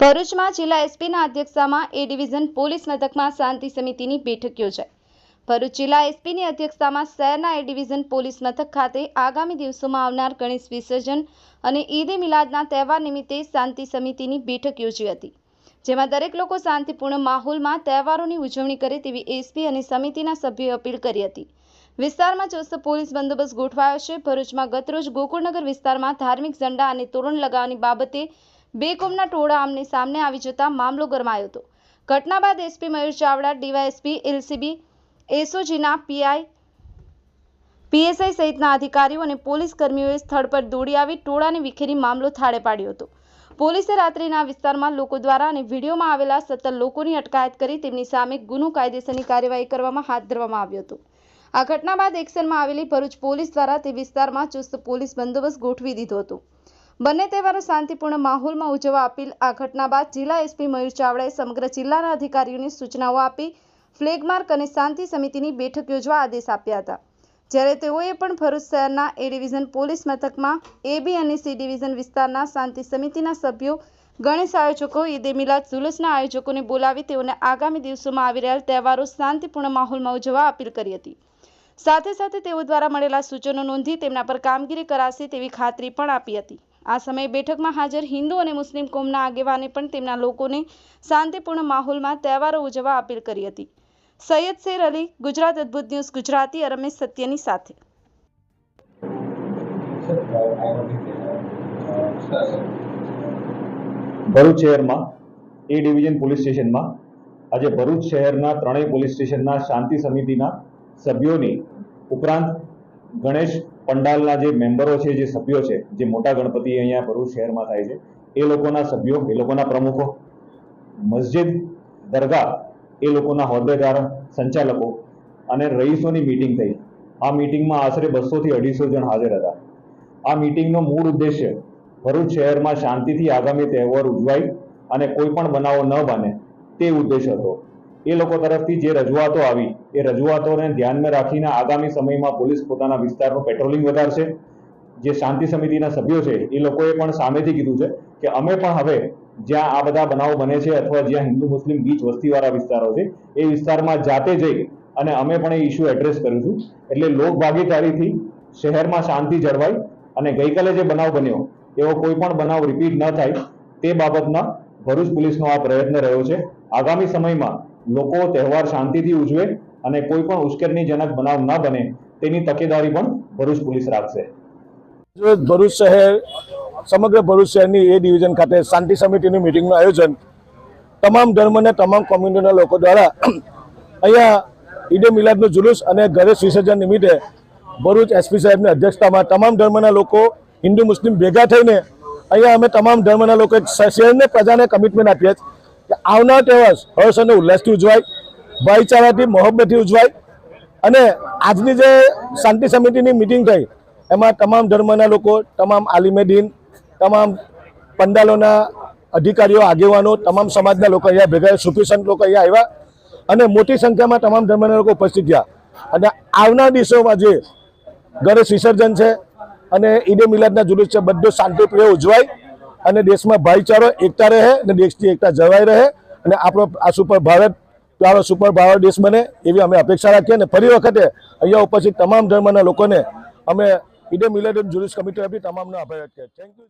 ભરૂચમાં જિલ્લા એસપીના અધ્યક્ષતામાં એ ડિવિઝન પોલીસ મથકમાં શાંતિ સમિતિની બેઠક યોજાઈ. ભરૂચ જિલ્લા એસપીની અધ્યક્ષતામાં શહેરના એ ડિવિઝન પોલીસ મથક ખાતે આગામી દિવસોમાં આવનાર ગણેશ વિસર્જન અને ઈદ એ મિલાદના તહેવાર નિમિત્તે શાંતિ સમિતિની બેઠક યોજી હતી, જેમાં દરેક લોકો શાંતિપૂર્ણ માહોલમાં તહેવારોની ઉજવણી કરે તેવી એસપી અને સમિતિના સભ્યોએ અપીલ કરી હતી. વિસ્તારમાં ચુસ્ત પોલીસ બંદોબસ્ત ગોઠવાયો છે. ભરૂચમાં ગતરોજ ગોકુળનગર વિસ્તારમાં ધાર્મિક ઝંડા અને તોરણ લગાવવાની બાબતે બે કોમના ટોળા આમની સામે આવી જતા મામલો ગરમાયો હતો. ઘટના બાદ SP Mayur Chavda, DySP, LCB, એસઓજીના PI, PSI સહિતના અધિકારીઓ અને પોલીસ કર્મીઓએ સ્થળ પર દોડી આવી ટોળાને વિખેરી મામલો થાળે પાડ્યો હતો. પોલીસે રાત્રિના વિસ્તારમાં લોકો દ્વારા અને વિડીયોમાં આવેલા સત્તર લોકોની અટકાયત કરી તેમની સામે ગુનો કાયદેસરની કાર્યવાહી કરવામાં હાથ ધરવામાં આવ્યો હતો. આ ઘટના બાદ એક્શનમાં આવેલી ભરૂચ પોલીસ દ્વારા તે વિસ્તારમાં ચુસ્ત પોલીસ બંદોબસ્ત ગોઠવી દીધો હતો. બંને તહેવારો શાંતિપૂર્ણ માહોલમાં ઉજવવા અપીલ. આ ઘટના બાદ જિલ્લા એસપી મયુર ચાવડાએ સમગ્ર જિલ્લાના અધિકારીઓને સૂચનાઓ આપી, ફ્લેગ માર્ક અને શાંતિ સમિતિની બેઠક યોજવા આદેશ આપ્યા હતા. જ્યારે તેઓએ પણ ભરૂચ શહેરના એ ડિવિઝન પોલીસ મથકમાં એ બી અને સી ડિવિઝન વિસ્તારના શાંતિ સમિતિના સભ્યો, ગણેશ આયોજકો, ઈદે મિલાદ જુલુસના આયોજકોને બોલાવી તેઓને આગામી દિવસોમાં આવી રહેલ તહેવારો શાંતિપૂર્ણ માહોલમાં ઉજવવા અપીલ કરી હતી. સાથે સાથે તેઓ દ્વારા મળેલા સૂચનો નોંધી તેમના પર કામગીરી કરાશે તેવી ખાતરી પણ આપી હતી. આ સમયે બેઠકમાં હાજર હિન્દુ અને મુસ્લિમ કોમના આગેવાને પણ તેમના લોકોને શાંતિપૂર્ણ માહોલમાં તહેવારો ઉજવવા અપીલ કરી હતી. સૈયદ શેર અલી, ગુજરાત અદ્ભુત ન્યૂઝ, ગુજરાતી રમેશ સત્યની સાથે. ભરૂચ શહેરમાં એ ડિવિઝન પોલીસ સ્ટેશનમાં, આજે ભરૂચ શહેરના ત્રણેય પોલીસ સ્ટેશનના શાંતિ સમિતિના સભ્યોની ઉપરાંત ગણેશ પંડાલના જે મેમ્બરો છે, જે સભ્યો છે, જે મોટા ગણપતિ અહીંયા ભરૂચ શહેરમાં થાય છે, એ લોકોના સભ્યો, એ લોકોના પ્રમુખો, મસ્જિદ દરગાહ, એ લોકોના હોદ્દેદાર, સંચાલકો અને રહીશોની મિટિંગ થઈ. આ મિટિંગમાં આશરે બસોથી અઢીસો જણ હાજર હતા. આ મિટિંગનો મૂળ ઉદ્દેશ્ય ભરૂચ શહેરમાં શાંતિથી આગામી તહેવાર ઉજવાય અને કોઈ પણ બનાવો ન બને તે ઉદ્દેશ હતો. એ લોકો તરફથી જે રજૂઆતો આવી, એ રજૂઆતોને ધ્યાનમાં રાખીને આગામી સમયમાં પોલીસ પોતાના વિસ્તારનું પેટ્રોલિંગ વધારશે. જે શાંતિ સમિતિના સભ્યો છે, એ લોકોએ પણ સામેથી કીધું છે કે અમે પણ હવે જ્યાં આ બધા બનાવો બને છે અથવા જ્યાં હિન્દુ મુસ્લિમ ગીચ વસ્તીવાળા વિસ્તારો છે, એ વિસ્તારમાં જાતે જઈ અને અમે પણ એ ઇસ્યુ એડ્રેસ કરીશું એટલે લોકભાગીદારીથી શહેરમાં શાંતિ જળવાય અને ગઈકાલે જે બનાવ બન્યો, એવો કોઈ પણ બનાવ રિપીટ ન થાય, તે બાબતમાં ભરૂચ પોલીસનો આ પ્રયત્ન રહ્યો છે. આગામી સમયમાં લોકો તહેવાર શાંતિથી ઉજવે અને કોઈ પણ ઉશ્કેરણીજનક બનાવ ન બને, તેની તકેદારી પણ ભરૂચ પોલીસ રાખશે. ભરૂચ શહેર, સમગ્ર ભરૂચ શહેરની એ ડિવિઝન ખાતે શાંતિ સમિતિની મિટિંગનું આયોજન તમામ ધર્મ અને તમામ કોમ્યુનિટીના લોકો દ્વારા અહીંયા ઈદે મિલાદનું જુલુસ અને ગણેશ વિસર્જન નિમિત્તે ભરૂચ એસપી સાહેબની અધ્યક્ષતામાં તમામ ધર્મના લોકો, હિન્દુ, મુસ્લિમ ભેગા થઈને અહીંયા અમે તમામ ધર્મના લોકો શહેરને પ્રજાને કમિટમેન્ટ આપીએ છીએ. કે આવનાર તહેવાર હર્ષ અને ઉલ્લાસથી ઉજવાય, ભાઈચારાથી મોહબ્બતથી ઉજવાય અને આજની જે શાંતિ સમિતિની મિટિંગ થઈ, એમાં તમામ ધર્મના લોકો, તમામ આલિમે દીન તમામ પંડાલોના અધિકારીઓ, આગેવાનો, તમામ સમાજના લોકો અહીંયા ભેગા સુફી સંત લોકો અહીંયા આવ્યા અને મોટી સંખ્યામાં તમામ ધર્મના લોકો ઉપસ્થિત થયા. અને આવનાર દિવસોમાં જે ગણેશ વિસર્જન છે અને ઈદે મિલાદના જુલુસ છે, બધું શાંતિપ્રિય ઉજવાય. અને દેશમાં ભાઈચારો એકતા રહે અને દેશની એકતા જળવાઈ રહે અને આપણો આ સુપર ભારત, પ્યારો સુપર ભારત દેશ બને એવી અમે અપેક્ષા રાખીએ અને ફરી વખતે અહીંયા ઉપસ્થિત તમામ ધર્મના લોકોને અમે ઈદે મિલાદ જુલુસ કમિટી આપી તમામનો આભાર વ્યક્ત થેન્ક યુ